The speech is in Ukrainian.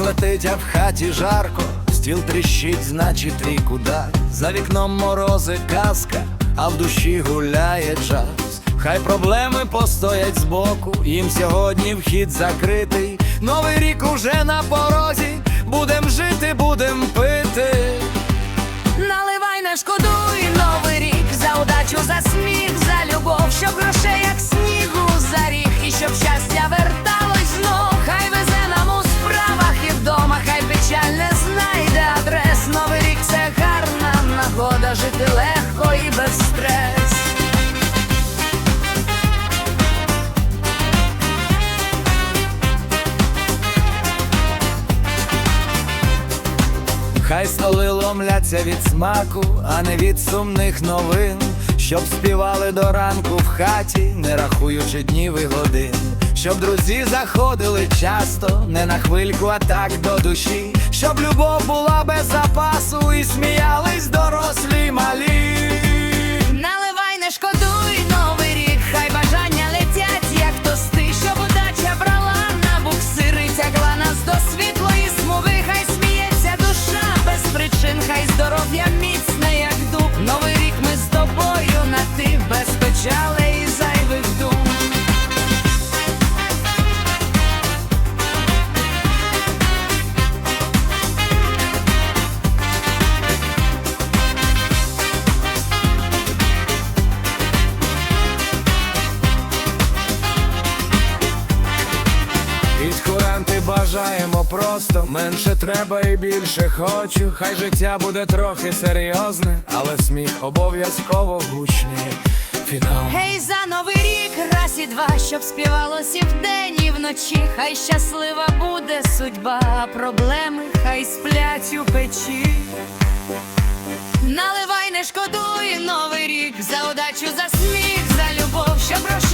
летить, а в хаті жарко, стіл тріщить, значить і куда. За вікном морози казка, а в душі гуляє час. Хай проблеми постоять збоку, їм сьогодні вхід закритий. Новий рік уже на порозі, будем жити, будем пити. Без стрес. Хай столи ломляться від смаку, а не від сумних новин, щоб співали до ранку в хаті, не рахуючи днів і годин, щоб друзі заходили часто, не на хвильку, а так до душі, щоб любов була без запасу і сміялись дорослі бажаємо просто менше треба і більше хочу. Хай життя буде трохи серйозне, але сміх обов'язково гучний. Фінал. Гей, за новий рік, раз і два, щоб співалось і вдень, і вночі, хай щаслива буде судьба, проблеми хай сплять у печі. Наливай, не шкодуй новий рік за удачу, за сміх, за любов, щоб грошей,